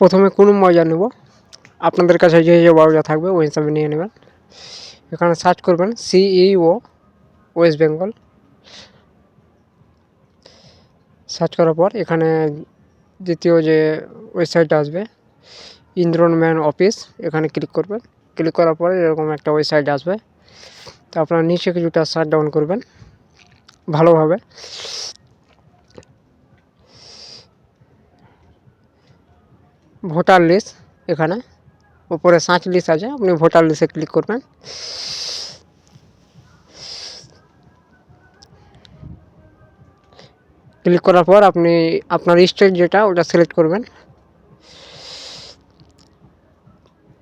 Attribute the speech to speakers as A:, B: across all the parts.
A: প্রথমে কোনো মজা নেব? আপনাদের কাছে যে যে মজা থাকবে, ওই হিসাবে নিয়ে নেবেন। এখানে সার্চ করবেন সিইও ওয়েস্ট বেঙ্গল সার্চ করার পর এখানে দ্বিতীয় যে ওয়েবসাইটটা আসবে ইন্দ্রনম্যান অফিস এখানে ক্লিক করবেন। ক্লিক করার পর এরকম একটা ওয়েবসাইট আসবে। তো আপনারা নিচে কিছুটা সার্চ ডাউন করবেন, ভালোভাবে। ভোটার লিস্ট এখানে, উপরে সার্চ লিস্ট আছে, আপনি ভোটার লিস্টে ক্লিক করবেন। ক্লিক করার পর আপনি আপনার স্টেট যেটা, ওটা সিলেক্ট করবেন।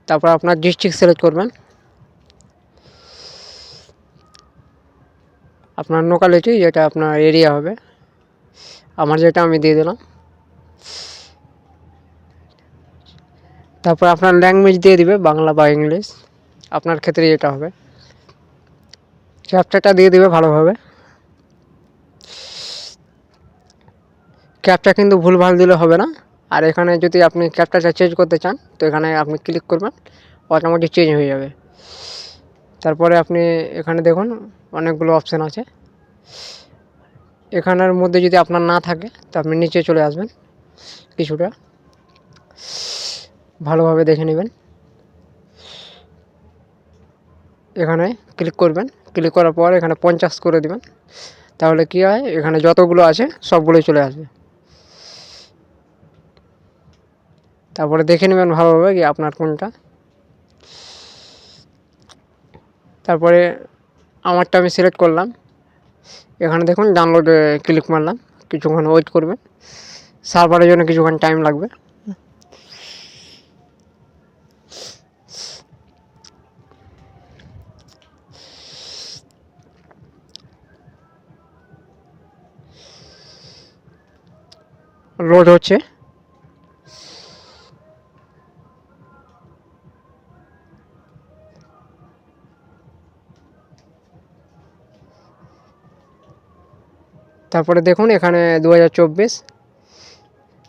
A: তারপর আপনার ডিস্ট্রিক্ট সিলেক্ট করবেন। আপনার লোকালিটি যেটা আপনার এরিয়া হবে। আমার যেটা আমি দিয়ে দিলাম। তারপর আপনার ল্যাঙ্গুয়েজ দিয়ে দিবে, বাংলা বা ইংলিশ আপনার ক্ষেত্রে যেটা হবে। ক্যাপচাটা দিয়ে দিবে ভালোভাবে। ক্যাপটা কিন্তু ভুলভাল দিলে হবে না। আর এখানে যদি আপনি ক্যাপচাটা চেঞ্জ করতে চান, তো এখানে আপনি ক্লিক করবেন। অটোমেটিক চেঞ্জ হয়ে যাবে। তারপরে আপনি এখানে দেখুন, অনেকগুলো অপশান আছে। এখানের মধ্যে যদি আপনার না থাকে, তো আপনি নিচে চলে আসবেন কিছুটা। ভালোভাবে দেখে নেবেন। এখানে ক্লিক করবেন। ক্লিক করার পর এখানে পঞ্চাশ করে দিবেন। তাহলে কী হয়, এখানে যতগুলো আছে, সবগুলোই চলে আসবে। তারপরে দেখে নেবেন ভালোভাবে কি আপনার কোনটা। তারপরে আমারটা আমি সিলেক্ট করলাম। এখানে দেখুন ডাউনলোডে ক্লিক মারলাম। কিছুক্ষণ ওয়েট করবেন সার্ভারের জন্য কিছুক্ষণ টাইম লাগবে। লোড হচ্ছে। তারপরে দেখুন, এখানে দু হাজার চব্বিশ।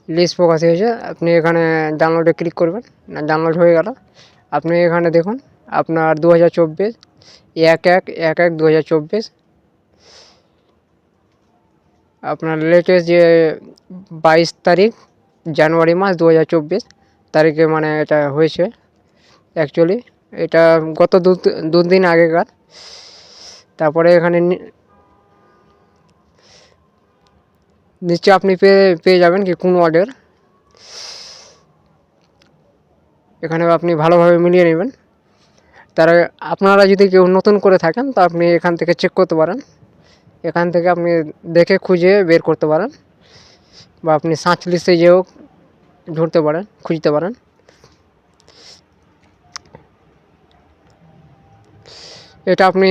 A: লিস্ট প্রকাশ হয়েছে। আপনি এখানে ডাউনলোডে ক্লিক করবেন। না ডাউনলোড হয়ে গেল। আপনি এখানে দেখুন, আপনার দু হাজার চব্বিশ, এক এক এক এক দু হাজার চব্বিশ। আপনার লেটেস্ট যে বাইশ তারিখ, জানুয়ারি মাস দু হাজার চব্বিশ, তারিখে মানে এটা হয়েছে অ্যাকচুয়ালি এটা গত দু দিন আগেকার। তারপরে এখানে নিচে আপনি পেয়ে পেয়ে যাবেন কি কোন ওয়ার্ডের এখানে আপনি ভালোভাবে মিলিয়ে নেবেন। তার আপনারা যদি কেউ নতুন করে থাকেন, তো আপনি এখান থেকে চেক করতে পারেন। এখান থেকে আপনি দেখে খুঁজে বের করতে পারেন। বা আপনি সার্চ লিস্টে যেও ধরতে পারেন, খুঁজতে পারেন। এটা আপনি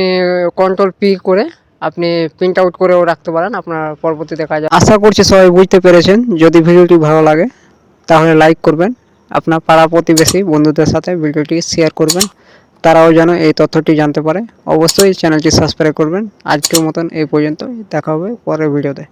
A: কন্ট্রোল পি করে আপনি প্রিন্ট আউট করেও রাখতে পারেন, আপনার পরবর্তী দেখা কাজে আশা করছি সবাই বুঝতে পেরেছেন। যদি ভিডিওটি ভালো লাগে, তাহলে লাইক করবেন। আপনার পাড়া প্রতিবেশী বন্ধুদের সাথে ভিডিওটি শেয়ার করবেন। তারাও যেন এই তথ্যটি জানতে পারে। অবশ্যই চ্যানেলটি সাবস্ক্রাইব করবেন। আজকের মতন এই পর্যন্ত দেখা হবে পরের ভিডিওতে।